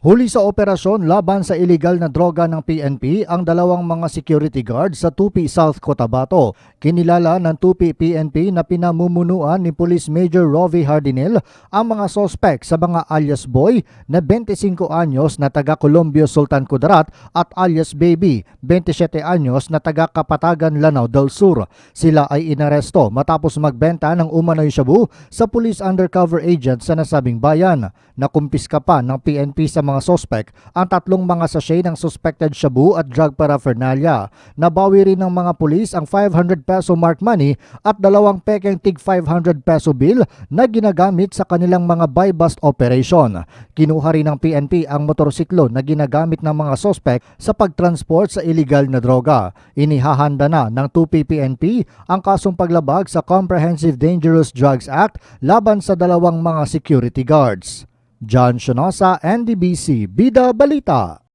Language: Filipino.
Huli sa operasyon laban sa iligal na droga ng PNP ang dalawang mga security guard sa Tupi, South Cotabato. Kinilala ng Tupi PNP na pinamumunuan ni Police Major Rovi Hardinel ang mga sospek sa mga alias Boy na 25 anyos na taga Colombia Sultan Kudarat at alias Baby, 27 anyos na taga Kapatagan Lanao del Sur. Sila ay inaresto matapos magbenta ng umano'y shabu sa police undercover agent sa nasabing bayan. Nakumpiska pa ng PNP sa mga sospek ang tatlong mga sachet ng suspected shabu at drug paraphernalia. Nabawi rin ng mga pulis ang 500 peso mark money at dalawang pekeng tig 500 peso bill na ginagamit sa kanilang mga buy-bust operation. Kinuha rin ng PNP ang motorsiklo na ginagamit ng mga sospek sa pagtransport sa illegal na droga. Inihahanda na ng 2PPNP ang kasong paglabag sa Comprehensive Dangerous Drugs Act laban sa dalawang mga security guards. John Shonosa, NDBC, Bida Balita.